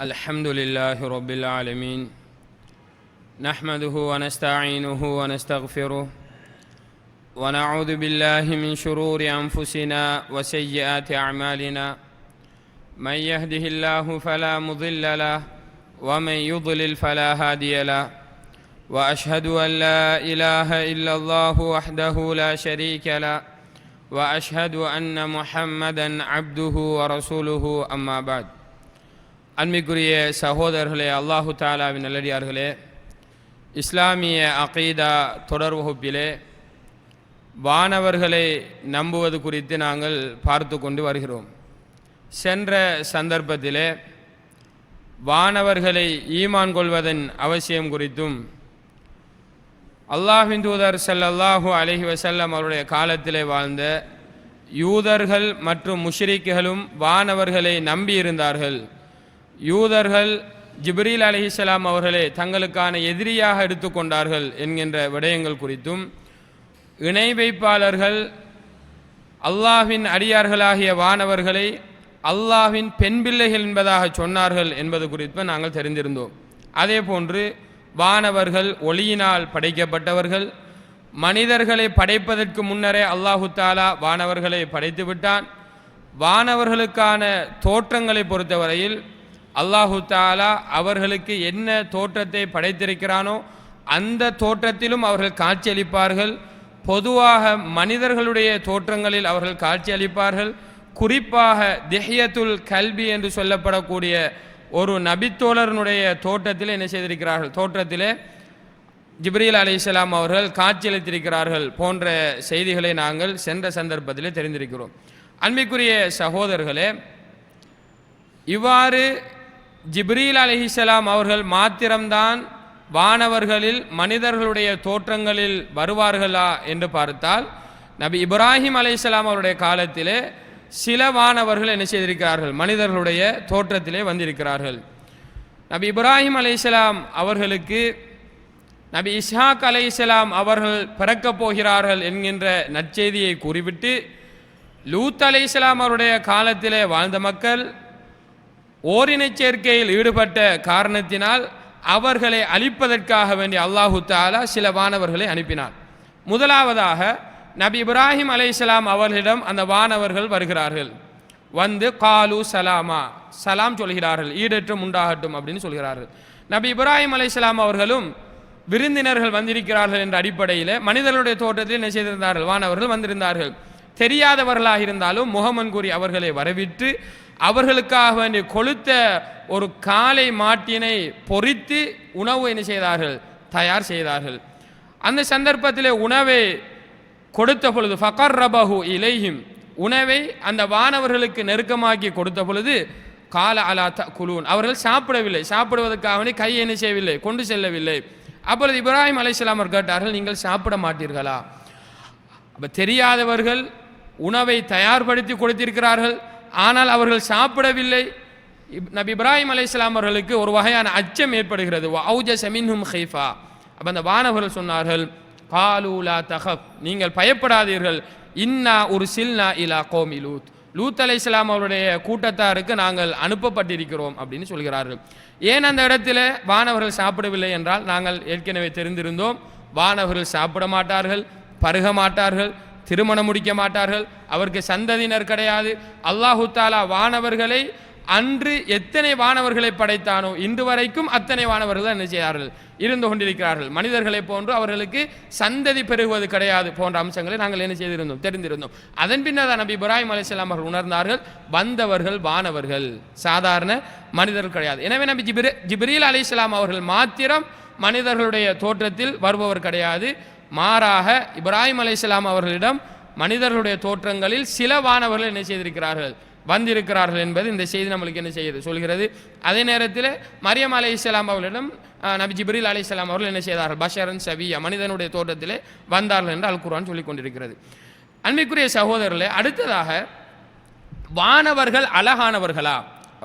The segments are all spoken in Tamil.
الحمد لله رب العالمين. نحمده ونستعينه ونستغفره. ونعوذ بالله من شرور أنفسنا وسيئات أعمالنا. من يهده الله فلا مضل له ومن يضلل فلا هادي له. وأشهد أن لا إله إلا الله وحده لا شريك له. وأشهد أن محمدا عبده ورسوله أما بعد. அன்மைக்குரிய சகோதரர்களே அல்லாஹு தாலாவின் நல்லடியார்களே இஸ்லாமிய அகீதா தொடர் வகுப்பிலே வானவர்களை நம்புவது குறித்து நாங்கள் பார்த்து கொண்டு வருகிறோம். சென்ற சந்தர்ப்பத்திலே வானவர்களை ஈமான் கொள்வதன் அவசியம் குறித்தும் அல்லாஹின் தூதர் ஸல்லல்லாஹு அலஹி வசல்லம் அவருடைய காலத்திலே வாழ்ந்த யூதர்கள் மற்றும் முஷ்ரிக்குகளும் வானவர்களை நம்பியிருந்தார்கள். யூதர்கள் ஜிப்ரீல் அலிஹிஸ்லாம் அவர்களே தங்களுக்கான எதிரியாக எடுத்துக்கொண்டார்கள் என்கின்ற விடயங்கள் குறித்தும் இணை வைப்பாளர்கள் அல்லாஹின் அடியார்களாகிய வானவர்களை அல்லாஹின் பெண் பிள்ளைகள் என்பதாக சொன்னார்கள் என்பது குறித்தும் நாங்கள் தெரிந்திருந்தோம். அதே போன்று வானவர்கள் ஒளியினால் படைக்கப்பட்டவர்கள் மனிதர்களை படைப்பதற்கு முன்னரே அல்லாஹு தாலா வானவர்களை படைத்து விட்டான் வானவர்களுக்கான தோற்றங்களை பொறுத்தவரையில் அல்லாஹு தாலா அவர்களுக்கு என்ன தோற்றத்தை படைத்திருக்கிறானோ அந்த தோற்றத்திலும் அவர்கள் காட்சியளிப்பார்கள். பொதுவாக மனிதர்களுடைய தோற்றங்களில் அவர்கள் காட்சியளிப்பார்கள். குறிப்பாக திஹ்யத்துல் கல்வி என்று சொல்லப்படக்கூடிய ஒரு நபித்தோழரனுடைய தோற்றத்தில் என்ன செய்திருக்கிறார்கள்? தோற்றத்திலே ஜிப்ரீல் அலிஸ்லாம் அவர்கள் காட்சியளித்திருக்கிறார்கள் போன்ற செய்திகளை நாங்கள் சென்ற சந்தர்ப்பத்தில் தெரிந்திருக்கிறோம். அன்பிக்குரிய சகோதரர்களே இவ்வாறு ஜிப்ரீல் அலிஹிசலாம் அவர்கள் மாத்திரம்தான் வானவர்களில் மனிதர்களுடைய தோற்றங்களில் வருவார்களா என்று பார்த்தால் நபி இப்ராஹிம் அலிசலாம் அவருடைய காலத்திலே சில வானவர்கள் என்ன செய்திருக்கிறார்கள்? மனிதர்களுடைய தோற்றத்திலே வந்திருக்கிறார்கள். நபி இப்ராஹிம் அலிசலாம் அவர்களுக்கு நபி இஸ்ஹாக் அலைஹிஸ்ஸலாம் அவர்கள் பிறக்கப் போகிறார்கள் என்கின்ற நற்செய்தியை கூறிவிட்டு லூத் அலைஹிஸ்ஸலாம் அவருடைய காலத்திலே வாழ்ந்த மக்கள் ஓரினச் சேர்க்கையில் ஈடுபட்ட காரணத்தினால் அவர்களை அழிப்பதற்காக வேண்டிய அல்லாஹு தாலா சில வானவர்களை அனுப்பினார் முதலாவதாக நபி இப்ராஹிம் அலைசலாம் அவர்களிடம் அந்த வானவர்கள் வருகிறார்கள். வந்து காலு சலாமா சலாம் சொல்கிறார்கள் ஈடற்றும் உண்டாகட்டும் அப்படின்னு சொல்கிறார்கள். நபி இப்ராஹிம் அலைசலாம் அவர்களும் விருந்தினர்கள் வந்திருக்கிறார்கள் என்ற அடிப்படையில் மனிதர்களுடைய தோட்டத்தில் என்ன செய்திருந்தார்கள்? வானவர்கள் வந்திருந்தார்கள். தெரியாதவர்களாக இருந்தாலும் முகமன் கூறி அவர்களை வரவிட்டு அவர்களுக்காக வேண்டி கொளுத்த ஒரு காலை மாட்டினை பொறித்து உணவு என்ன செய்தார்கள்? தயார் செய்தார்கள். அந்த சந்தர்ப்பத்தில் உணவை கொடுத்த பொழுது ஃபகர் ரபஹு இலைஹிம். உணவை அந்த வானவர்களுக்கு நெருக்கமாக்கி கொடுத்த பொழுது கால அலா த குலூன் அவர்கள் சாப்பிடவில்லை. சாப்பிடுவதற்காக கையை கை என்ன செய்யவில்லை கொண்டு செல்லவில்லை. அப்பொழுது இப்ராஹிம் அலைஹிஸ்ஸலாம் கேட்டார்கள் நீங்கள் சாப்பிட மாட்டீர்களா? அப்போ தெரியாதவர்கள் உணவை தயார்படுத்தி கொடுத்திருக்கிறார்கள். ஆனால் அவர்கள் சாப்பிடவில்லை. இப்- நபி இப்ராஹிம் அலைஹிஸ்ஸலாம் அவர்களுக்கு ஒரு வகையான அச்சம் ஏற்படுகிறது. அவுஜ செமின்ஹும் ஹைஃபா அப்போ அந்த வானவர்கள் சொன்னார்கள் காலூலா தஹப் நீங்கள் பயப்படாதீர்கள். இன்னா ஒரு சில்னா இலா கோமி லூத். லூத் அலைஹிஸ்ஸலாம் அவருடைய கூட்டத்தாருக்கு நாங்கள் அனுப்பப்பட்டிருக்கிறோம் அப்படின்னு சொல்கிறார்கள். ஏன் அந்த இடத்துல வானவர்கள் சாப்பிடவில்லை என்றால் நாங்கள் ஏற்கனவே தெரிந்திருந்தோம். வானவர்கள் சாப்பிட மாட்டார்கள் பருக மாட்டார்கள். திருமணம் முடிக்க மாட்டார்கள். அவருக்கு சந்ததியினர் கிடையாது. அல்லாஹு தாலா வானவர்களை அன்று எத்தனை வானவர்களை படைத்தானோ இன்று வரைக்கும் அத்தனை வானவர்கள் என்ன செய்கிறார்கள் இருந்து கொண்டிருக்கிறார்கள். மனிதர்களை போன்று அவர்களுக்கு சந்ததி பெருகுவது கிடையாது போன்ற அம்சங்களை நாங்கள் என்ன செய்திருந்தோம் தெரிந்திருந்தோம். அதன் பின்னர் தான் நபி இப்ராஹிம் அலிஸ்லாம் அவர்கள் உணர்ந்தார்கள் வந்தவர்கள் வானவர்கள் சாதாரண மனிதர்கள் கிடையாது. எனவே நபி ஜிப்ரி ஜிப்ரீல் அலைஹிஸ்ஸலாம் அவர்கள் மாத்திரம் மனிதர்களுடைய தோற்றத்தில் வருபவர் கிடையாது. மாறாக இப்ராஹிம் அலைஹிஸ்ஸலாம் அவர்களிடம் மனிதர்களுடைய தோற்றங்களில் சில வானவர்கள் என்ன செய்திருக்கிறார்கள்? வந்திருக்கிறார்கள் என்பது இந்த செய்தி நம்மளுக்கு என்ன செய்யுது? சொல்கிறது. அதே நேரத்தில் மரியம் அலை இஸ்லாம் அவர்களிடம் நபி ஜிப்ரீல் அலி இஸ்லாம் அவர்கள் என்ன செய்தார்கள்? பஷரன் சவியா மனிதனுடைய தோற்றத்திலே வந்தார்கள் என்று அல் குர்ஆன் சொல்லிக் கொண்டிருக்கிறது. அன்பிற்குரிய சகோதரர்களே அடுத்ததாக வானவர்கள் அழகானவர்களா?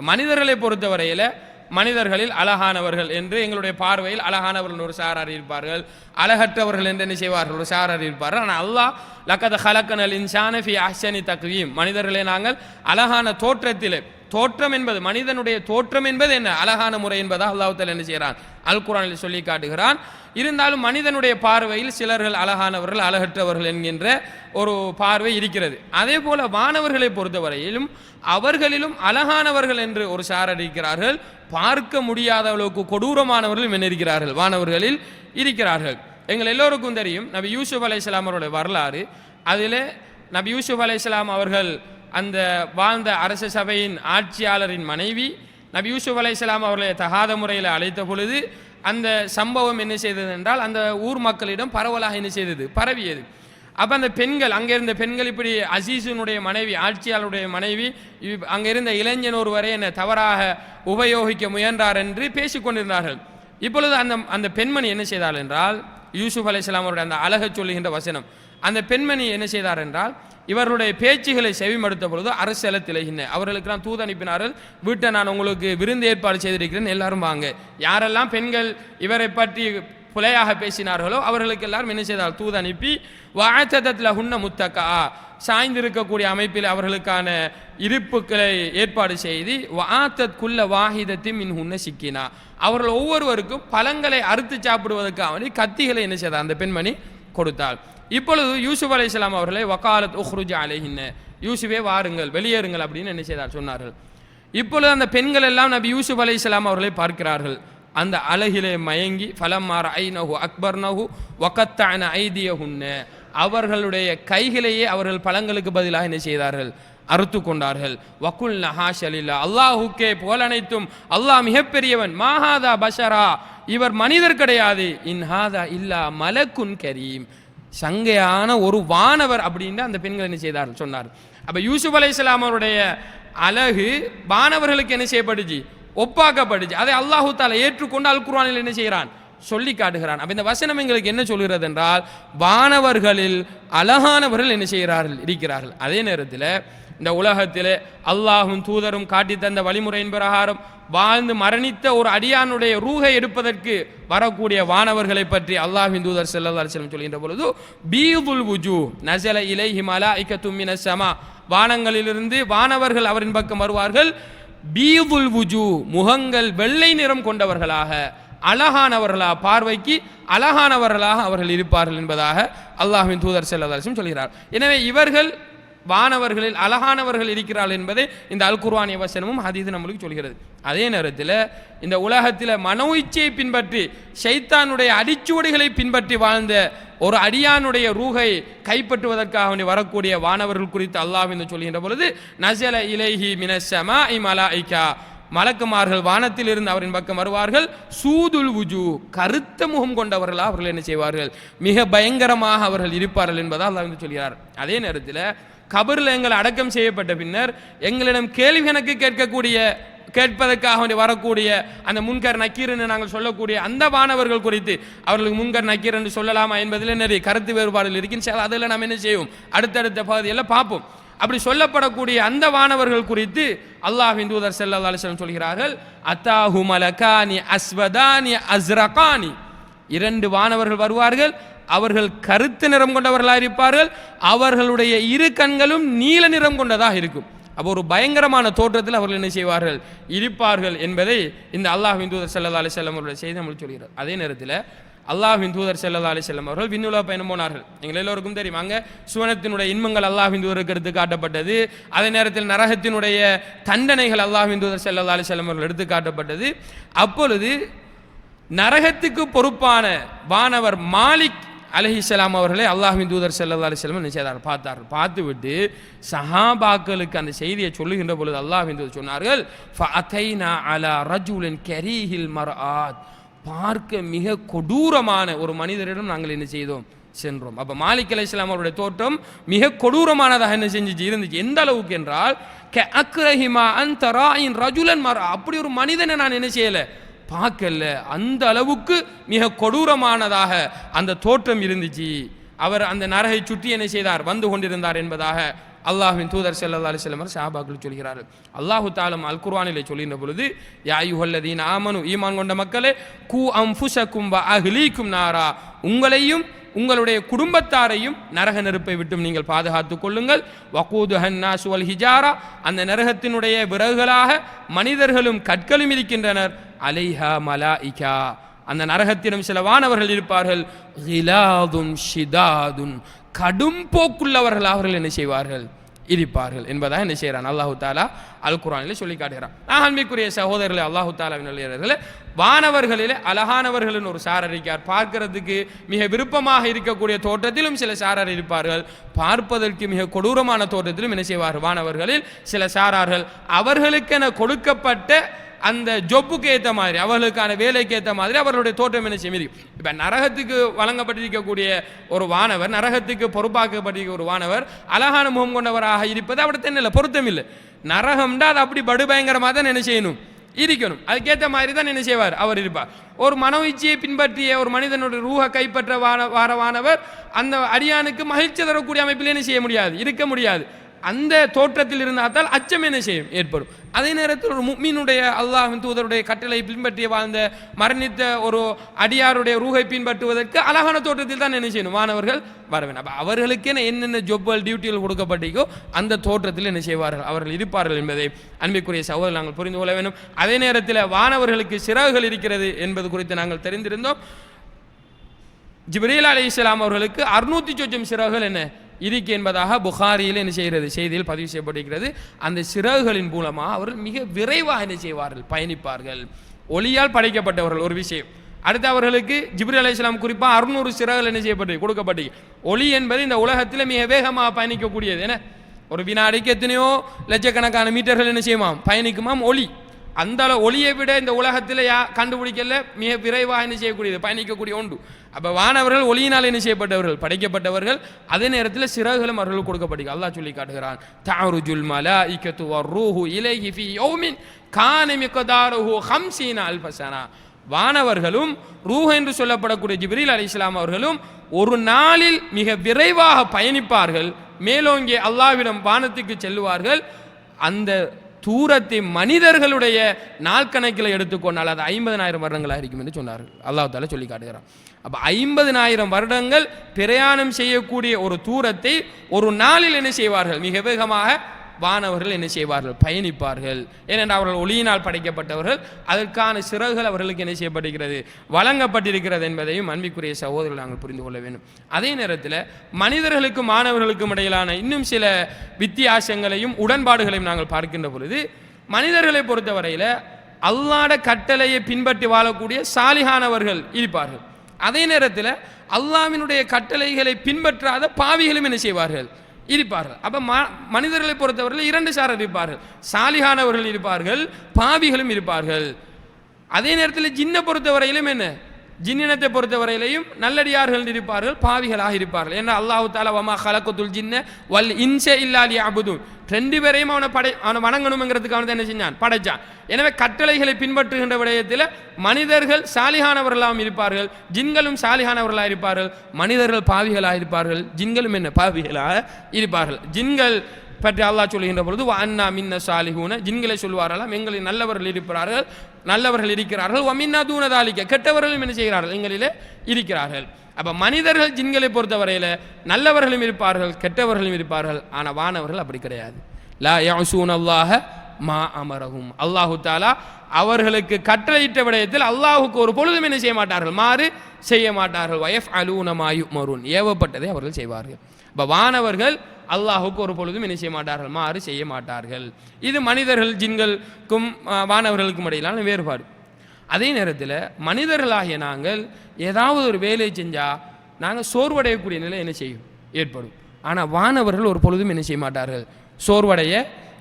மனிதர்களை பொறுத்தவரையில் மனிதர்களில் அழகானவர்கள் என்று எங்களுடைய பார்வையில் அழகானவர்கள் ஒரு சாரார் இருப்பார்கள். அழகற்றவர்கள் என்று என்ன செய்வார்கள்? ஒரு சாரார் இருப்பார்கள். ஆனால் அல்லாஹ் லக்கத ஹலக்கனல் இன்சான அஹ்சனி தக்வீம். மனிதர்களை நாங்கள் அழகான தோற்றத்திலே தோற்றம் என்பது மனிதனுடைய தோற்றம் என்பது என்ன? அழகான முறை என்பதாக அல்லாஹ் என்ன செய்கிறான்? அல் குரானில் சொல்லி காட்டுகிறான். இருந்தாலும் மனிதனுடைய பார்வையில் சிலர்கள் அழகானவர்கள் அழகற்றவர்கள் என்கின்ற ஒரு பார்வை இருக்கிறது. அதே போல மாணவர்களை பொறுத்தவரையிலும் அவர்களிலும் அழகானவர்கள் என்று ஒரு சார் இருக்கிறார்கள். பார்க்க முடியாத அளவுக்கு கொடூரமானவர்களும் என்ன இருக்கிறார்கள். வானவர்களில் இருக்கிறார்கள். எங்கள் எல்லோருக்கும் தெரியும் நபி யூசுப் அலை இஸ்லாமருடைய வரலாறு. அதில் நபி யூசுப் அலைஹிஸ்ஸலாம் அவர்கள் அந்த வாழ்ந்த அரச சபையின் ஆட்சியாளரின் மனைவி நபி யூசுப் அலையாம் அவர்களை தகாத முறையில் அழைத்த பொழுது அந்த சம்பவம் என்ன செய்தது என்றால் அந்த ஊர் மக்களிடம் பரவலாக என்ன செய்தது? பரவியது. அப்போ அந்த பெண்கள் அங்கே இருந்த பெண்கள் இப்படி அசீசுனுடைய மனைவி ஆட்சியாளருடைய மனைவி இவ்- அங்கே இருந்த இளைஞன் ஒருவரை என்னை தவறாக உபயோகிக்க முயன்றார் என்று பேசிக்கொண்டிருந்தார்கள் இப்பொழுது அந்த அந்த பெண்மணி என்ன செய்தாள் என்றால் யூசுப் அலையாம் அவருடைய அந்த அழகச் சொல்லுகின்ற வசனம் அந்த பெண்மணி என்ன செய்தார் என்றால் இவருடைய பேச்சுகளை செவிமடுத்த பொழுது அரசியல திளைகின்ற அவர்களுக்கெல்லாம் தூது அனுப்பினார்கள். வீட்டை நான் உங்களுக்கு விருந்து ஏற்பாடு செய்திருக்கிறேன் எல்லாரும் வாங்க. யாரெல்லாம் பெண்கள் இவரை பற்றி புலையாக பேசினார்களோ அவர்களுக்கு எல்லாரும் என்ன செய்தால் தூது அனுப்பி வாழ்த்தத்தில் ஹுன்ன முத்தக்கா சாய்ந்திருக்கக்கூடிய அமைப்பில் அவர்களுக்கான இருப்புகளை ஏற்பாடு செய்து வாத்தத்குள்ள குல்ல மின் உன்ன சிக்கினா. அவர்கள் ஒவ்வொருவருக்கும் பழங்களை அறுத்து சாப்பிடுவதற்காக வேண்டி கத்திகளை என்ன செய்தார்? அந்த பெண்மணி கொடுத்தாள். இப்பொழுது யூசுப் அலைஹிஸ்ஸலாம் அவர்களை வக்காலத் உஹ்ருஜ் அலைஹின்ன. யூசுஃபே வாருங்கள் வெளியேறுங்கள் அப்படின்னு என்ன செய்தார் சொன்னார்கள். இப்பொழுது அந்த பெண்கள் எல்லாம் நபி யூசுப் அலைஹிஸ்ஸலாம் அவர்களை பார்க்கிறார்கள். அந்த அழகிலே மயங்கி ஃபலம்மார் ஐநஹு ஒக்கத்தான ஐதிய ஹுன்னு அவர்களுடைய கைகளையே அவர்கள் பழங்களுக்கு பதிலாக என்ன செய்தார்கள்? அறுத்து கொண்டார்கள். வக்குல் நஹாஷ் அலில்லா அல்லாஹுக்கே புகழனைத்தும் அல்லாஹ் மிகப்பெரியவன். மாஹாதா பஷரா. இவர் மனிதர் கிடையாது. இன்ஹாதா இல்லா மலக்குன் கரீம். சங்கையான ஒரு வானவர் அப்படின்னு அந்த பெண்கள் என்ன செய்தார் சொன்னார். அப்போ யூசுப் அலை இஸ்லாமருடைய அழகு வானவர்களுக்கு என்ன செய்யப்படுச்சு? ஒப்பாக்கப்படுச்சு. அதை அல்லாஹு தாலா ஏற்றுக்கொண்டு அல் குர்வானில் என்ன செய்கிறான்? சொல்லி காட்டுகிறான். அப்போ இந்த வசனம் எங்களுக்கு என்ன சொல்கிறது என்றால் வானவர்களில் அழகானவர்கள் என்ன செய்கிறார்கள்? இருக்கிறார்கள். அதே நேரத்தில் இந்த உலகத்தில் அல்லாஹும் தூதரும் காட்டி தந்த வழிமுறையின் பிரகாரம் வாழ்ந்து மரணித்த ஒரு அடியானுடைய ரூகை எடுப்பதற்கு வரக்கூடிய வானவர்களை பற்றி அல்லாஹின் தூதர் ஸல்லல்லாஹு செல்லம் சொல்கின்ற பொழுது பீதுல் வுஜூ நஸல இலைஹி மலாயிகத்தும் மினஸ் சமா. வானங்களிலிருந்து வானவர்கள் அவரின் பக்கம் வருவார்கள். பீதுல் உஜு முகங்கள் வெள்ளை நிறம் கொண்டவர்களாக அழகானவர்களா பார்வைக்கு அழகானவர்களாக அவர்கள் இருப்பார்கள் என்பதாக அல்லாஹின் தூதர் ஸல்லல்லாஹு சொல்கிறார். எனவே இவர்கள் வானவர்களில் அழகானவர்கள் இருக்கிறார்கள் என்பதை இந்த அல் குர்ஆனிய வசனமும் ஹதீது நம்மளுக்கு சொல்கிறது. அதே நேரத்தில் இந்த உலகத்தில் மனோ இச்சையை பின்பற்றி ஷைத்தானுடைய அடிச்சுவடிகளை பின்பற்றி வாழ்ந்த ஒரு அடியானுடைய ரூகை கைப்பற்றுவதற்காக வேண்டி வரக்கூடிய வானவர்கள் குறித்து அல்லாஹ் என்று சொல்கின்ற பொழுது நசல இலேஹி மினசமா இமலாய்கா மலக்குமார்கள் வானத்தில் இருந்து அவரின் பக்கம் வருவார்கள். சூதுல் உஜு கருத்த முகம் கொண்டவர்களா அவர்கள் என்ன செய்வார்கள்? மிக பயங்கரமாக அவர்கள் இருப்பார்கள் என்பதால் அல்லாஹ் வந்து சொல்கிறார். அதே நேரத்தில் கபரில் எங்கள் அடக்கம் செய்யப்பட்ட பின்னர் எங்களிடம் கேள்வி கணக்கு கேட்கக்கூடிய கேட்பதற்காக வரக்கூடிய அந்த முன்கர் நக்கீர் என்று நாங்கள் சொல்லக்கூடிய அந்த வானவர்கள் குறித்து அவர்களுக்கு முன்கர் நக்கீர் என்று சொல்லலாமா என்பதில் நிறைய கருத்து வேறுபாடுகள் இருக்கின்ற அதில் நாம் என்ன செய்வோம்? அடுத்தடுத்த பகுதியில் பார்ப்போம். அப்படி சொல்லப்படக்கூடிய அந்த வானவர்கள் குறித்து அல்லாஹ்வின் தூதர் ஸல்லல்லாஹு அலைஹி சொல்கிறார்கள் அத்தாஹு மலகானி அஸ்வதானி அஸ்ரகானி. இரண்டு வானவர்கள் வருவார்கள் அவர்கள் கருத்து நிறம் கொண்டவர்களாக இருப்பார்கள் அவர்களுடைய இரு கண்களும் நீல நிறம் கொண்டதாக இருக்கும். அப்போ ஒரு பயங்கரமான தோற்றத்தில் அவர்கள் என்ன செய்வார்கள்? இருப்பார்கள் என்பதை இந்த அல்லாஹ் தூதர் ஸல்லல்லாஹு அலைஹி அவருடைய செய்தி நம்மளுக்கு சொல்கிறார். அதே நேரத்தில் அல்லாஹின் தூதர் செல்லல்லா அலி செல்லம் அவர்கள் விண்ணுலக பயணம் போனார்கள் எங்கள் எல்லோருக்கும் தெரியும். அங்கே சுவனத்தினுடைய இன்பங்கள் அல்லாஹின் தூதருக்கு எடுத்து காட்டப்பட்டது. அதே நேரத்தில் நரகத்தினுடைய தண்டனைகள் அல்லாஹின் தூதர் செல்லல்லா அலி செல்லம் அவர்கள் எடுத்து காட்டப்பட்டது. அப்பொழுது நரகத்துக்கு பொறுப்பான வானவர் மாலிக் அலஹிஸ்லாம் அவர்களை அல்லாஹின் தூதர் செல்லல்லா அலைஹி என்ன செய்தார் பார்த்தார்கள். பார்த்துவிட்டு சஹாபாக்களுக்கு அந்த செய்தியை சொல்லுகின்ற பொழுது அல்லாஹின் தூதர் சொன்னார்கள் ஃபஅதைனா அலா ரஜுலின் கரீஹில் மர்ஆத். பார்க்க மிக கொடூரமான ஒரு மனிதரிடம் நாங்கள் என்ன செய்தோம்? சென்றோம். அப்ப மாலிக் அலைஹிஸ்ஸலாம் அவருடைய தோற்றம் மிக கொடூரமானதாக என்ன செஞ்சுச்சு? இருந்துச்சு. எந்த அளவுக்கு என்றால் கே அக்ரஹிமா அந்த இன் ரஜுலன் மர அப்படி ஒரு மனிதனை நான் என்ன செய்யல? பார்க்கல. அந்த அளவுக்கு மிக கொடூரமானதாக அந்த தோற்றம் இருந்துச்சு. அவர் அந்த நரகை சுற்றி என்ன செய்தார்? வந்து கொண்டிருந்தார் என்பதாக அல்லாஹ்வின் தூதர் செல்லா அலைஹி ஷாபாக்கள் சஹாபாக்கள் சொல்கிறார்கள். அல்லாஹு தாலம் அல் குர்வானிலே சொல்கின்ற பொழுது யாயுஹல்லதீன் ஆமனு ஈமான் கொண்ட மக்களே கூ அன்ஃபுஸக்கும் வ அஹ்லீக்கும் நாரா உங்களையும் உங்களுடைய குடும்பத்தாரையும் நரக நெருப்பை விட்டும் நீங்கள் பாதுகாத்துக் கொள்ளுங்கள். வக்கூது ஹன்னா சுவல் ஹிஜாரா அந்த நரகத்தினுடைய விறகுகளாக மனிதர்களும் கற்களும் இருக்கின்றனர். அலைஹா மலா இகா அந்த நரகத்திலும் சில வானவர்கள் இருப்பார்கள். ஹிலாதும் ஷிதாதுன் கடும் போக்குள்ளவர்கள் அவர்கள் என்ன செய்வார்கள்? இருப்பார்கள் என்பதாக என்ன செய்கிறான்? அல்லாஹு தாலா அல் குரானில் சொல்லி காட்டுகிறான் ஆன்மீக்குரிய சகோதரர்களே அல்லாஹு தாலாவின் வானவர்களிலே அழகானவர்கள்னு ஒரு சாரர் இருக்கார் பார்க்கறதுக்கு மிக விருப்பமாக இருக்கக்கூடிய தோற்றத்திலும் சில சாரர் இருப்பார்கள் பார்ப்பதற்கு மிக கொடூரமான தோற்றத்திலும் என்ன செய்வார்கள்? வானவர்களில் சில சாரார்கள் அவர்களுக்கென கொடுக்கப்பட்ட அந்த ஜொப்புக்கு ஏற்ற மாதிரி அவர்களுக்கான வேலைக்கு ஏற்ற மாதிரி அவர்களுடைய தோற்றம் என்ன செய்யும்? இப்போ நரகத்துக்கு வழங்கப்பட்டிருக்கக்கூடிய ஒரு வானவர் நரகத்துக்கு பொறுப்பாக்கப்பட்டிருக்க ஒரு வானவர் அழகான முகம் கொண்டவராக இருப்பது அப்படி தெரியல பொருத்தம் இல்லை. நரகம்டா அது அப்படி படுபயங்கரமாக தான் என்ன செய்யணும்? இருக்கணும். அதுக்கேற்ற மாதிரி தான் என்ன செய்வார்? அவர் இருப்பார். ஒரு மனோ பின்பற்றிய ஒரு மனிதனுடைய ரூக கைப்பற்ற வார வாரவானவர் அந்த அடியானுக்கு மகிழ்ச்சி தரக்கூடிய அமைப்பில் என்ன செய்ய முடியாது? இருக்க முடியாது. அந்த தோற்றத்தில் இருந்தால் அச்சம் என்ன செய்யும்? ஏற்படும். அதே நேரத்தில் ஒரு முக்மீனுடைய அல்லாஹின் தூதருடைய கட்டளை பின்பற்றி வாழ்ந்த மரணித்த ஒரு அடியாருடைய ரூகை பின்பற்றுவதற்கு அழகான தோற்றத்தில் தான் என்ன செய்யணும்? மாணவர்கள் வர வேண்டும். அப்போ அவர்களுக்கென என்னென்ன ஜொப்பல் டியூட்டிகள் கொடுக்கப்பட்டிருக்கோ அந்த தோற்றத்தில் என்ன செய்வார்கள்? அவர்கள் இருப்பார்கள் என்பதை அன்பிற்குரிய சகோதரர் நாங்கள் புரிந்து கொள்ள வேண்டும். அதே நேரத்தில் வானவர்களுக்கு சிறகுகள் இருக்கிறது என்பது குறித்து நாங்கள் தெரிந்திருந்தோம். ஜிப்ரீல் அலி இஸ்லாம் அவர்களுக்கு அறுநூத்தி சொச்சம் சிறகுகள் என்ன? இருக்கு என்பதாக புகாரியில் என்ன செய்கிறது? செய்தியில் பதிவு செய்யப்பட்டிருக்கிறது அந்த சிறகுகளின் மூலமாக அவர்கள் மிக விரைவாக என்ன செய்வார்கள்? பயணிப்பார்கள். ஒளியால் படைக்கப்பட்டவர்கள் ஒரு விஷயம். அடுத்து அவர்களுக்கு ஜிப்ரி அலி இஸ்லாம் குறிப்பாக அறுநூறு சிறகுகள் என்ன செய்யப்பட்டு கொடுக்கப்பட்டு ஒளி என்பது இந்த உலகத்தில் மிக வேகமாக பயணிக்கக்கூடியது. என்ன? ஒரு வினாடிக்கு எத்தனையோ லட்சக்கணக்கான மீட்டர்கள் என்ன செய்யுமாம்? பயணிக்குமாம் ஒளி. அந்த ஒளியை விட இந்த உலகத்தில் யா கண்டுபிடிக்கல மிக விரைவாக என்ன செய்யக்கூடியது? பயணிக்கக்கூடிய ஒன்று. அப்போ வானவர்கள் ஒளியினால் என்ன செய்யப்பட்டவர்கள்? படைக்கப்பட்டவர்கள் அதே நேரத்தில் சிறகுகளும் அவர்கள் கொடுக்கப்படுகிறது. அல்லாஹ் சொல்லி காட்டுகிறான். தாருஜுல் மலா இக்கத்து ரூஹு இலேஹி ஃபி யௌமின் கான ஹம்சீனா அல்பசனா வானவர்களும் ரூஹ் என்று சொல்லப்படக்கூடிய ஜிப்ரீல் அலி இஸ்லாம் அவர்களும் ஒரு நாளில் மிக விரைவாக பயணிப்பார்கள். மேலோங்கே அல்லாவிடம் வானத்துக்கு செல்லுவார்கள். அந்த தூரத்தை மனிதர்களுடைய நாள் கணக்கில் எடுத்துக்கொண்டால் அது ஐம்பதனாயிரம் வருடங்களாக இருக்கும் என்று சொன்னார்கள் அல்லாஹ் தால சொல்லி காட்டுகிறான். அப்போ ஐம்பதனாயிரம் வருடங்கள் பிரயாணம் செய்யக்கூடிய ஒரு தூரத்தை ஒரு நாளில் என்ன செய்வார்கள்? மிக வேகமாக வானவர்கள் என்ன செய்வார்கள்? பயணிப்பார்கள். ஏனென்றால் அவர்கள் ஒளியினால் படைக்கப்பட்டவர்கள். அதற்கான சிறகுகள் அவர்களுக்கு என்ன செய்யப்பட்டிருக்கிறது? வழங்கப்பட்டிருக்கிறது என்பதையும் அன்பிக்குரிய சகோதரர்கள் நாங்கள் புரிந்து கொள்ள வேண்டும். அதே நேரத்தில் மனிதர்களுக்கும் மாணவர்களுக்கும் இடையிலான இன்னும் சில வித்தியாசங்களையும் உடன்பாடுகளையும் நாங்கள் பார்க்கின்ற பொழுது மனிதர்களை பொறுத்தவரையில் அல்லாட கட்டளையை பின்பற்றி வாழக்கூடிய சாலிகானவர்கள் இருப்பார்கள். அதே நேரத்தில் அல்லாவினுடைய கட்டளைகளை பின்பற்றாத பாவிகளும் என்ன செய்வார்கள்? இருப்பார்கள். அப்போ ம மனிதர்களை பொறுத்தவரையில் இரண்டு சாரர் இருப்பார்கள். சாலிகானவர்கள் இருப்பார்கள் பாவிகளும் இருப்பார்கள். அதே நேரத்தில் ஜின்னை பொறுத்தவரையிலும் என்ன? ஜின்னினத்தை பொறுத்தவரையிலையும் நல்லடியார்கள் இருப்பார்கள் பாவிகளாக இருப்பார்கள். ஏன்னா அல்லாஹு தாலா வமா ஹலக்கத்துல் ஜின்ன வல் இன்சே இல்லாலி அபுதும் ரெண்டு பேரையும் அவனை படை அவனை வணங்கணுங்கிறதுக்கு அவனை என்ன செஞ்சான்? படைச்சான். எனவே கட்டளைகளை பின்பற்றுகின்ற விடயத்தில் மனிதர்கள் சாலிகானவர்களாகவும் இருப்பார்கள் ஜின்களும் சாலிகானவர்களாக இருப்பார்கள் மனிதர்கள் பாவிகளாக இருப்பார்கள் ஜின்களும் என்ன? பாவிகளாக இருப்பார்கள். ஜின்கள் பற்றி அல்லாஹ் சொல்கின்ற பொழுது அண்ணா மின்ன சாலிஹூன. ஜின்களை சொல்வாரெல்லாம் எங்களில் நல்லவர்கள் இருப்பார்கள் நல்லவர்கள் இருக்கிறார்கள். வமின்னா தூணதாலிக்க கெட்டவர்களும் என்ன செய்கிறார்கள்? எங்களிலே இருக்கிறார்கள். அப்போ மனிதர்கள் ஜின்களை பொறுத்தவரையில் நல்லவர்களும் இருப்பார்கள் கெட்டவர்களும் இருப்பார்கள். ஆனால் வானவர்கள் அப்படி கிடையாது. லா யாசூன் அல்லாஹ மா அமரகும் அல்லாஹு தாலா அவர்களுக்கு கட்டளையிட்ட விடயத்தில் அல்லாஹுக்கு ஒரு பொழுதும் என்ன செய்ய மாட்டார்கள்? மாறு செய்ய மாட்டார்கள். வயஃப் அலூனமாயு மருன் ஏவப்பட்டதை அவர்கள் செய்வார்கள். இப்போ வானவர்கள் அல்லாஹுக்கு ஒரு பொழுதும் என்ன செய்ய மாட்டார்கள்? மாறு செய்ய மாட்டார்கள். இது மனிதர்கள் ஜின்களுக்கும் வானவர்களுக்கும் இடையிலான வேறுபாடு. அதே நேரத்தில் மனிதர்களாகிய நாங்கள் ஏதாவது ஒரு வேலையை செஞ்சால் நாங்கள் சோர்வடையக்கூடிய நிலை என்ன செய்யும்? ஏற்படும். ஆனால் வானவர்கள் ஒரு பொழுதும் என்ன செய்ய மாட்டார்கள்? சோர்வடைய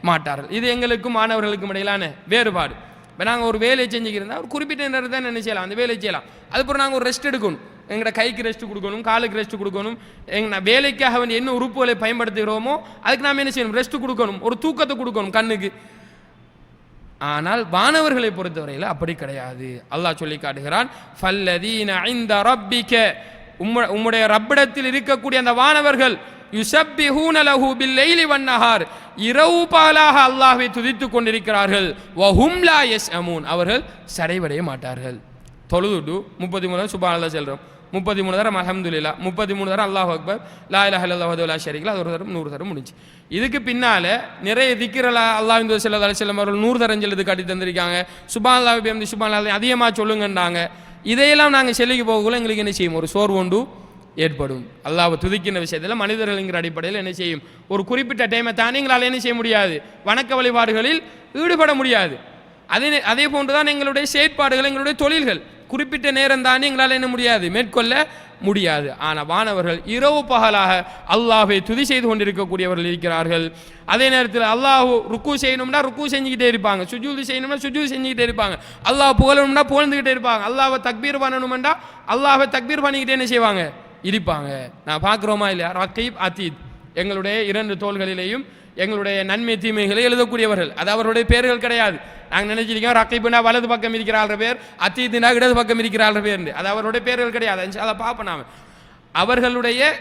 மாட்டார்கள். இது எங்களுக்கும் மாணவர்களுக்கும் இடையிலான வேறுபாடு. இப்போ நாங்கள் ஒரு வேலையை செஞ்சுக்கிருந்தால் ஒரு குறிப்பிட்ட நேரத்தை என்ன செய்யலாம்? அந்த வேலையை செய்யலாம். அதுக்கப்புறம் நாங்கள் ஒரு ரெஸ்ட் எடுக்கணும். எங்களோட கைக்கு ரெஸ்ட் கொடுக்கணும் காலுக்கு ரெஸ்ட் கொடுக்கணும். எங்கள் வேலைக்காக வேண்டிய என்ன உறுப்புகளை பயன்படுத்துகிறோமோ அதுக்கு நாம் என்ன செய்யணும்? ரெஸ்ட் கொடுக்கணும். ஒரு தூக்கத்தை கொடுக்கணும் கண்ணுக்கு. ஆனால் வானவர்களை பொறுத்தவரையில் அப்படி கிடையாது. அல்லாஹ் சொல்லி காட்டுகிறான் ஃபல்லதீன ஐந்த ரப்பிக்க. உம்ம உம்முடைய ரப்பிடத்தில் இருக்கக்கூடிய அந்த வானவர்கள் யுசப்பிஹூன லஹு பில்லைலி வன்னஹார் இரவு பாலாக அல்லாஹ்வை துதித்து கொண்டிருக்கிறார்கள். வஹும் லா யஸ்அமூன். அவர்கள் சடைவடைய மாட்டார்கள். தொழுதுட்டு முப்பத்தி மூணு சுபானல்லா செல்கிறோம் முப்பத்தி மூணு தரம் அலமதுல்லா முப்பத்தி மூணு தரம் அல்லாஹ் அக்பர். லா இலாஹ இல்லல்லாஹு வஹ்தஹு அது ஒரு தரம் நூறு தரம் முடிஞ்சு. இதுக்கு பின்னால் நிறைய திக்கிரலா அல்லாஹ் இந்த செல்ல அலிசல்லம் அவர்கள் நூறு தரம் செல்லுது காட்டி தந்திருக்காங்க. சுபான் அல்லாஹ் பிஹம்தி சுபான் அல்லாஹ் அதிகமாக சொல்லுங்கன்றாங்க. இதையெல்லாம் நாங்கள் செல்லிக்கு போகக்குள்ள எங்களுக்கு என்ன செய்யும்? ஒரு சோர்வுண்டு ஏற்படும். அல்லாவை துதிக்கின்ற விஷயத்தில் மனிதர்கள்ங்கிற அடிப்படையில் என்ன செய்யும்? ஒரு குறிப்பிட்ட டைமை தானே எங்களால் என்ன செய்ய முடியாது. வணக்க வழிபாடுகளில் ஈடுபட முடியாது. அதே அதே போன்று தான் எங்களுடைய செயற்பாடுகள் எங்களுடைய தொழில்கள். குறிப்பிட்ட நேரம் தானே எங்களால் என்ன முடியாது? மேற்கொள்ள முடியாது. ஆனால் வானவர்கள் இரவு பகலாக அல்லாஹை துதி செய்து கொண்டிருக்கக்கூடியவர்கள் இருக்கிறார்கள். அதே நேரத்தில் அல்லாஹ் ருக்கு செய்யணும்னா ருக்கு செஞ்சுக்கிட்டே இருப்பாங்க. சுஜூது செய்யணும்னா சுஜூது செஞ்சுக்கிட்டே இருப்பாங்க. அல்லாஹ் புகழணும்னா புகழ்ந்துக்கிட்டே இருப்பாங்க. அல்லாவை தக்பீர் பண்ணணும்னா அல்லாஹை தக்பீர் பண்ணிக்கிட்டே என்ன செய்வாங்க? இருப்பாங்க நான் பார்க்குறோமா இல்லையா? ரக்கீப் அத்தீத். எங்களுடைய இரண்டு தோள்களிலேயும் எங்களுடைய நன்மை தீமைகளை எழுதக்கூடியவர்கள். அது அவருடைய பேர்கள் கிடையாது. நாங்கள் நினைச்சிருக்கோம் ரக்கைப்புனா வலது பக்கம் இருக்கிறாள் பேர் அத்தீத்னா இடது பக்கம் இருக்கிறாள் பேர் அது அவருடைய பேர்கள் கிடையாது. அதை பார்ப்போம் நாம். அவர்களுடைய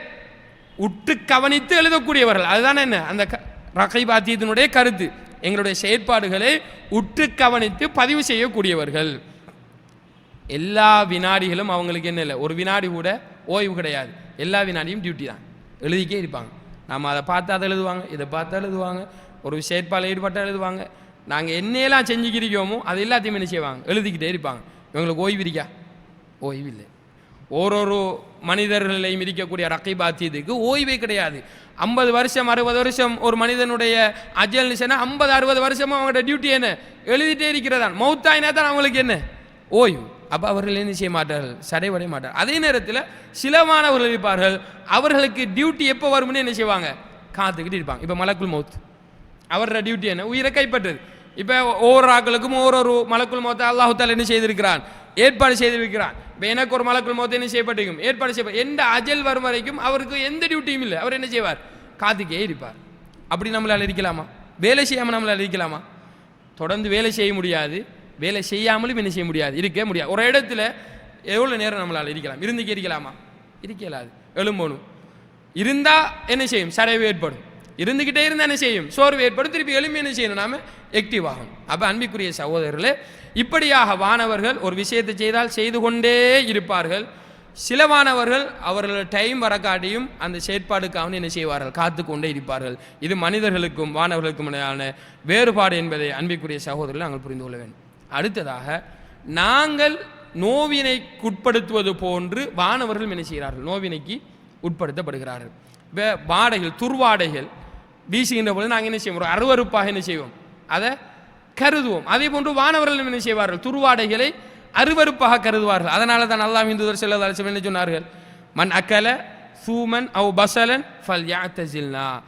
உற்று கவனித்து எழுதக்கூடியவர்கள். அதுதானே என்ன? அந்த க- ரகீப் அத்தீத்தினுடைய கருத்து. எங்களுடைய செயற்பாடுகளை உற்று கவனித்து பதிவு செய்யக்கூடியவர்கள். எல்லா வினாடிகளும் அவங்களுக்கு என்ன இல்லை? ஒரு வினாடி கூட ஓய்வு கிடையாது. எல்லா வினாடியும் டியூட்டி தான். எழுதிக்கே இருப்பாங்க. நம்ம அதை பார்த்து அதை எழுதுவாங்க இதை பார்த்து எழுதுவாங்க. ஒரு செயற்பாடில் ஈடுபட்டால் எழுதுவாங்க. நாங்கள் என்னையெல்லாம் செஞ்சுக்கிறோமோ அது எல்லாத்தையும் என்ன செய்வாங்க? எழுதிக்கிட்டே இருப்பாங்க. இவங்களுக்கு ஓய்வு இருக்கா? ஓய்வு இல்லை. ஓரொரு மனிதர்களையும் இருக்கக்கூடிய ரக்கைபாத்தியத்துக்கு ஓய்வே கிடையாது. ஐம்பது வருஷம் அறுபது வருஷம் ஒரு மனிதனுடைய அஜல் நிஷனா ஐம்பது அறுபது வருஷமும் அவங்களோட டியூட்டி என்ன? எழுதிட்டே இருக்கிறதான். மௌத்தாயினா தான் அவங்களுக்கு என்ன? ஓய்வு. அப்போ அவர்கள் என்ன செய்ய மாட்டார்கள்? சடைவடைய மாட்டார்கள். அதே நேரத்தில் சில மாணவர்கள் இருப்பார்கள். அவர்களுக்கு டியூட்டி எப்போ வரும்னு என்ன செய்வாங்க? காத்துக்கிட்டு இருப்பாங்க. இப்போ மலக்குள் மௌத் அவரோட டியூட்டி என்ன? உயிரை கைப்பற்றுது இப்போ ஒவ்வொரு ஆக்களுக்கும் ஒவ்வொரு மலக்குள் மௌத்தை அல்லாஹுத்தால் என்ன செய்திருக்கிறான்? ஏற்பாடு செய்திருக்கிறான். இப்போ எனக்கு ஒரு மலக்குள் மௌத்தை என்ன செய்யப்பட்டிருக்கும்? ஏற்பாடு செய்ய எந்த அஜல் வரும் வரைக்கும் அவருக்கு எந்த டியூட்டியும் இல்லை. அவர் என்ன செய்வார்? காத்துக்கே இருப்பார். அப்படி நம்மளால் இருக்கலாமா? வேலை செய்யாமல் நம்மளால் இருக்கலாமா? தொடர்ந்து வேலை செய்ய முடியாது. வேலை செய்யாமலும் என்ன செய்ய முடியாது? இருக்க முடியாது. ஒரு இடத்துல எவ்வளோ நேரம் நம்மளால் இருக்கலாம்? இருந்துக்கே இருக்கலாமா? இருக்க இயலாது எழும்பணும். இருந்தால் என்ன செய்யும்? சடைவு ஏற்படும். இருந்துக்கிட்டே இருந்தால் என்ன செய்யும்? சோர்வு ஏற்படும். திருப்பி எலும்பி என்ன செய்யணும்? நாம் ஆக்டிவ் ஆகும் அப்போ அன்பிற்குரிய சகோதரர்களே இப்படியாக வானவர்கள் ஒரு விஷயத்தை செய்தால் செய்து கொண்டே இருப்பார்கள். சில வானவர்கள் அவர்கள் டைம் வரக்காட்டியும் அந்த செயற்பாடுக்காக என்ன செய்வார்கள்? காத்து கொண்டே இருப்பார்கள். இது மனிதர்களுக்கும் வானவர்களுக்கும் இடையான வேறுபாடு என்பதை அன்பிற்குரிய சகோதரர்கள் நாங்கள் புரிந்து கொள்ள வேண்டும். அடுத்ததாக நாங்கள் நோவினைக்குட்படுத்துவது போன்று வானவர்கள் என்ன செய்கிறார்கள்? நோவினைக்கு உட்படுத்தப்படுகிறார்கள். இப்போ வாடைகள் துர்வாடைகள் வீசுகின்ற பொழுது நாங்கள் என்ன செய்வோம்? ஒரு அருவருப்பாக என்ன செய்வோம்? அதை கருதுவோம். அதே போன்று வானவர்கள் என்ன செய்வார்கள்? துர்வாடைகளை அருவருப்பாக கருதுவார்கள். அதனால தான் அல்லா இந்துதர் செல்ல என்ன சொன்னார்கள்? மண் அக்கல சூமன் அவு பசலன் ஃபல் யாத்தசில்னா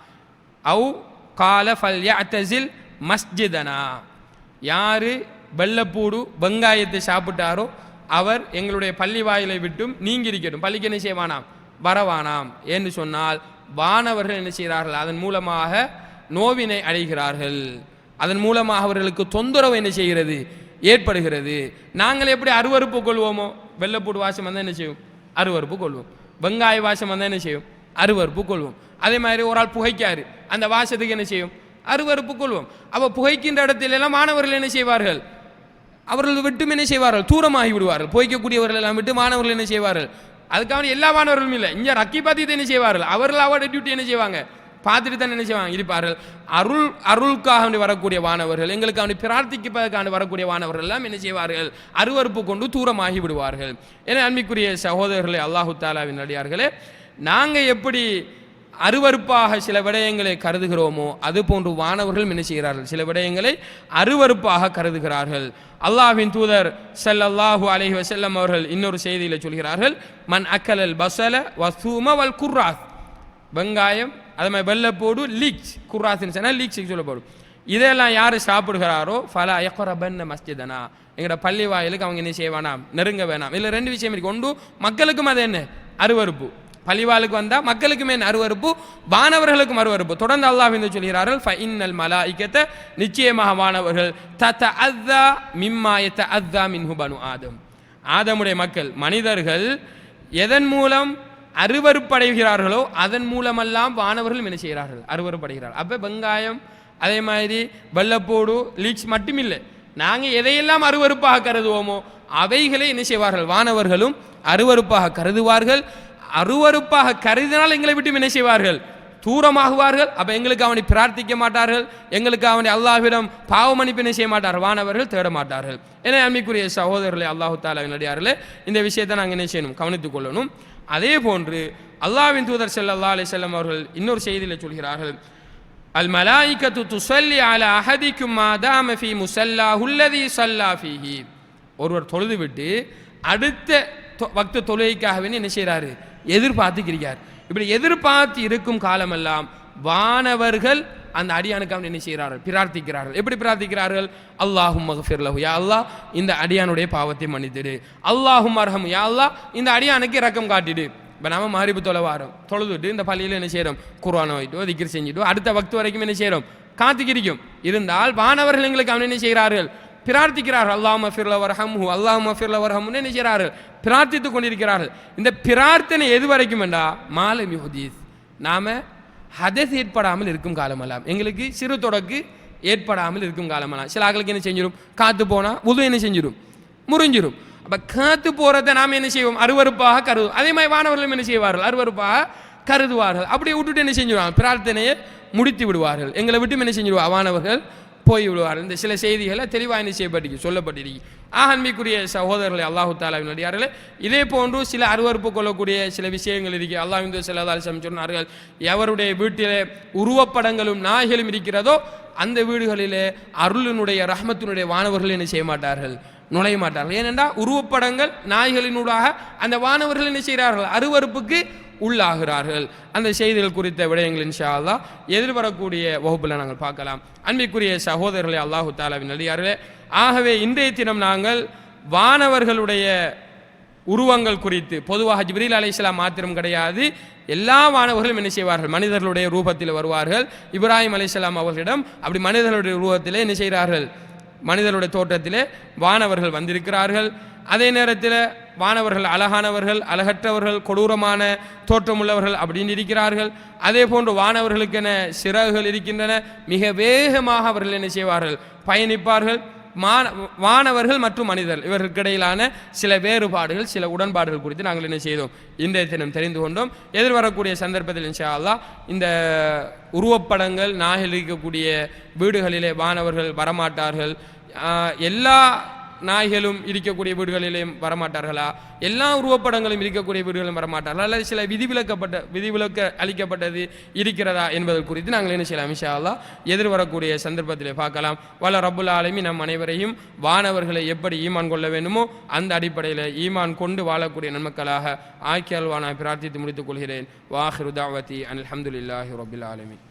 அவு கால ஃபல் யாத்தசில் மஸ்ஜிதனா. யாரு வெள்ளப்பூடு வெங்காயத்தை சாப்பிட்டாரோ அவர் எங்களுடைய பள்ளி வாயிலை விட்டும் நீங்கி இருக்கட்டும் பள்ளிக்கு என்ன செய்வானாம்? வரவானாம். என்று சொன்னால் வானவர்கள் என்ன செய்கிறார்கள்? அதன் மூலமாக நோவினை அடைகிறார்கள். அதன் மூலமாக அவர்களுக்கு தொந்தரவு என்ன செய்கிறது? ஏற்படுகிறது. நாங்கள் எப்படி அருவருப்பு கொள்வோமோ? வெள்ளப்பூடு வாசம் வந்தால் என்ன செய்வோம் அருவருப்பு கொள்வோம். வெங்காய வாசம் வந்தால் என்ன செய்யும்? அருவருப்பு கொள்வோம். அதே மாதிரி ஒரு ஆள் புகைக்காரு. அந்த வாசத்துக்கு என்ன செய்யும்? அருவருப்பு கொள்வோம். அப்போ புகைக்கின்ற இடத்துல எல்லாம் மாணவர்கள் என்ன செய்வார்கள்? அவர்கள் விட்டும் என்ன செய்வார்கள்? தூரமாகி விடுவார்கள். போய்க்கக்கூடியவர்கள் எல்லாம் விட்டு மாணவர்கள் என்ன செய்வார்கள்? அதுக்காக எல்லா மாணவர்களும் இல்லை. இங்கே ரக்கி பார்த்து என்ன செய்வார்கள்? அவர்கள் அவரோட டியூட்டி என்ன செய்வாங்க? பார்த்துட்டு தான் என்ன செய்வாங்க? இருப்பார்கள். அருள் அருளுக்காக வேண்டி வரக்கூடிய வானவர்கள் எங்களுக்கு அவனை பிரார்த்திப்பதற்கான வரக்கூடிய வானவர்கள் எல்லாம் என்ன செய்வார்கள்? அருவருப்பு கொண்டு தூரமாகி விடுவார்கள். என அன்பிக்குரிய சகோதரர்களே அல்லாஹு தாலாவின் அடியார்களே நாங்கள் எப்படி அருவருப்பாக சில விடயங்களை கருதுகிறோமோ அது போன்று வானவர்கள் என்ன செய்கிறார்கள்? சில விடயங்களை அருவருப்பாக கருதுகிறார்கள். அல்லாஹ்வின் தூதர் ஸல்லல்லாஹு அலஹி வசல்லம் அவர்கள் இன்னொரு செய்தியில் சொல்கிறார்கள் மண் அக்கலல் பசல வசூம வல் குர்ராத். வெங்காயம் அது மாதிரி வெள்ளப்போடு லீக்ஸ் குர்ராத்னு சொன்னால் லீக்ஸுக்கு சொல்லப்படும். இதெல்லாம் யார் சாப்பிடுகிறாரோ ஃபலா யக்ரபன்ன மஸ்ஜிதனா. எங்களோட பள்ளி வாயிலுக்கு அவங்க என்ன செய்ய வேணாம் நெருங்க வேணாம். இல்லை ரெண்டு விஷயம் இருக்கு. ஒன்று மக்களுக்கும் அது என்ன? அருவருப்பு. பழிவாளுக்கு வந்தால் மக்களுக்குமே அருவறுப்பு அருவருப்பு? வானவர்களுக்கும் அருவருப்பு. தொடர்ந்து அல்லாஹ் என்று சொல்கிறார்கள் ஃபைன்னல் மலா மலாயிக்கத்தை நிச்சயமாக வானவர்கள் தத்த அத்தா மிம்மாயத்த அத்தா மின்ஹு பனு ஆதம். ஆதமுடைய மக்கள் மனிதர்கள் எதன் மூலம் அருவருப்படைகிறார்களோ அதன் மூலமெல்லாம் வானவர்கள் என்ன செய்கிறார்கள்? அருவருப்படைகிறார்கள். அப்போ வெங்காயம் அதே மாதிரி வெள்ளப்போடு லீக்ஸ் மட்டுமில்லை. நாங்கள் எதையெல்லாம் அருவருப்பாக கருதுவோமோ அவைகளை என்ன செய்வார்கள்? வானவர்களும் அருவருப்பாக கருதுவார்கள். அருவருப்பாக கருதினால் எங்களை விட்டு என்ன செய்வார்கள்? தூரமாகுவார்கள். அப்போ எங்களுக்கு அவனை பிரார்த்திக்க மாட்டார்கள். எங்களுக்கு அவனை அல்லாஹ்விடம் பாவ மன்னிப்பினை செய்ய மாட்டார்கள் வானவர்கள் தேட மாட்டார்கள். என அன்பிக்குரிய சகோதரர்களே அல்லாஹு தாலாவினடியார்களே இந்த விஷயத்தை நாங்கள் என்ன செய்யணும்? கவனித்துக் கொள்ளணும். அதே போன்று அல்லாஹ்வின் தூதர் ஸல்லல்லாஹு அலி செல்லம் அவர்கள் இன்னொரு செய்தியில் சொல்கிறார்கள். அல் மலாயிகத்து துசல்லி அல அஹதிக்கும் மாதாம ஃபி முசல்லா அல்லதி சல்லா ஃபீஹி. ஒருவர் தொழுது விட்டு அடுத்த தொ- வக்து தொழுகைக்காக என்ன செய்கிறாரு எதிர்பார்த்துக்கிறார் இப்படி எதிர்பார்த்து இருக்கும் காலமெல்லாம் வானவர்கள் அந்த அடியானுக்காக என்ன செய்கிறார்கள்? பிரார்த்திக்கிறார்கள். எப்படி பிரார்த்திக்கிறார்கள்? அல்லாஹும் மகஃபிர்லஹு யா அல்லாஹ் இந்த அடியானுடைய பாவத்தை மன்னித்திடு. அல்லாஹும் அர்ஹம் யா அல்லாஹ் இந்த அடியானுக்கு இரக்கம் காட்டிடு. இப்போ நாம மாறிப்பு தொலை வாரோம். தொழுதுட்டு இந்த பள்ளியில் என்ன செய்கிறோம் குர்ஆன் ஓதிட்டோ திக்கிர் செஞ்சுட்டோ அடுத்த வக்து வரைக்கும் என்ன செய்கிறோம் காத்துக்கிரிக்கும். இருந்தால் வானவர்கள் எங்களுக்கு அவன் என்ன செய்கிறார்கள்? பிரார்த்திக்கிறார்கள். அல்லாஹ் மஃபிர்ல வரஹம்ஹு அல்லாஹ் மஃபிர்ல வரஹம்னு என்ன செய்கிறார்கள் பிரார்த்தித்துக் கொண்டிருக்கிறார்கள். இந்த பிரார்த்தனை எது வரைக்கும் வேண்டா மாலம் யுஹதீஸ். நாம் ஹதஸ் ஏற்படாமல் இருக்கும் காலமெல்லாம் எங்களுக்கு சிறு தொடக்கு ஏற்படாமல் இருக்கும் காலமெல்லாம் சில ஆக்களுக்கு என்ன செஞ்சிடும் காத்து போனால் உது என்ன செஞ்சிடும் முறிஞ்சிடும் அப்போ காத்து போகிறத நாம் என்ன செய்வோம்? அருவருப்பாக கருதுவோம். அதே மாதிரி வானவர்களும் என்ன செய்வார்கள்? அருவருப்பாக கருதுவார்கள். அப்படியே விட்டுட்டு என்ன செஞ்சிருவாங்க? பிரார்த்தனையை முடித்து விடுவார்கள். எங்களை விட்டு என்ன செஞ்சிடுவா வானவர்கள் போய் விடுவார்கள் இந்த சில செய்திகளை தெளிவாக என்ன செய்யப்பட்டிருக்கு? சொல்லப்பட்டிருக்கு. ஆஹன்மைக்குரிய சகோதரர்களை அல்லாஹு தாலாவின் அடியார்களே இதே போன்று சில அருவருப்பு கொள்ளக்கூடிய சில விஷயங்கள் இருக்கு. அல்லாஹ் இந்த சிலதால் சொன்னார்கள் எவருடைய வீட்டிலே உருவப்படங்களும் நாய்களும் இருக்கிறதோ அந்த வீடுகளிலே அருளினுடைய ரஹ்மத்தினுடைய வானவர்கள் என்ன செய்ய மாட்டார்கள்? நுழைய மாட்டார்கள். ஏனென்றால் உருவப்படங்கள் நாய்களினூடாக அந்த வானவர்கள் என்ன செய்கிறார்கள்? அருவருப்புக்கு உள்ளாகிறார்கள். அந்த செய்திகள் குறித்த விடயங்கள் இன்ஷா அல்லா எதிர்வரக்கூடிய வகுப்பில் நாங்கள் பார்க்கலாம். அன்பிற்குரிய சகோதரர்களே அல்லாஹு தாலாவின் நடிகார்களே ஆகவே இன்றைய தினம் நாங்கள் வானவர்களுடைய உருவங்கள் குறித்து பொதுவாக ஜிப்ரீல் அலைஹிஸ்ஸலாம் மாத்திரம் கிடையாது எல்லா வானவர்களும் என்ன செய்வார்கள்? மனிதர்களுடைய ரூபத்தில் வருவார்கள். இப்ராஹிம் அலைஹிஸ்ஸலாம் அவர்களிடம் அப்படி மனிதர்களுடைய ரூபத்திலே என்ன செய்கிறார்கள்? மனிதர்களுடைய தோற்றத்திலே வானவர்கள் வந்திருக்கிறார்கள். அதே நேரத்தில் வானவர்கள் அழகானவர்கள் அழகற்றவர்கள் கொடூரமான தோற்றமுள்ளவர்கள் அப்படின்னு இருக்கிறார்கள். அதே போன்று வானவர்களுக்கென சிறகுகள் இருக்கின்றன. மிக வேகமாக அவர்கள் என்ன செய்வார்கள்? பயணிப்பார்கள். மான வானவர்கள் மற்றும் மனிதர்கள். இவர்களுக்கிடையிலான சில வேறுபாடுகள் சில உடன்பாடுகள் குறித்து நாங்கள் என்ன செய்தோம்? இந்த தினம் தெரிந்து கொண்டோம். எதிர்வரக்கூடிய சந்தர்ப்பத்தில் இன்ஷா இந்த உருவப்படங்கள் நாகில் இருக்கக்கூடிய வீடுகளிலே வானவர்கள் வரமாட்டார்கள். எல்லா நாய்களும் இருக்கக்கூடிய வீடுகளிலேயும் வரமாட்டார்களா? எல்லா உருவப்படங்களும் இருக்கக்கூடிய வீடுகளிலும் வரமாட்டார்களா? அல்லது சில விதிவிலக்கப்பட்ட விதிவிலக்க அளிக்கப்பட்டது இருக்கிறதா என்பது குறித்து நாங்கள் என்ன செய்யலாம்? இன்ஷா எதிர்வரக்கூடிய சந்தர்ப்பத்திலே பார்க்கலாம். வல்ல ரப்புல் ஆலமி நம் அனைவரையும் வானவர்களை எப்படி ஈமான் கொள்ள வேண்டுமோ அந்த அடிப்படையில் ஈமான் கொண்டு வாழக்கூடிய நன்மக்களாக ஆக்கியல்வானாய் பிரார்த்தித்து முடித்துக் கொள்கிறேன். வாஹிருதாவதி அன் அல்ஹம்துலில்லாஹி ரபுல் ஆலமி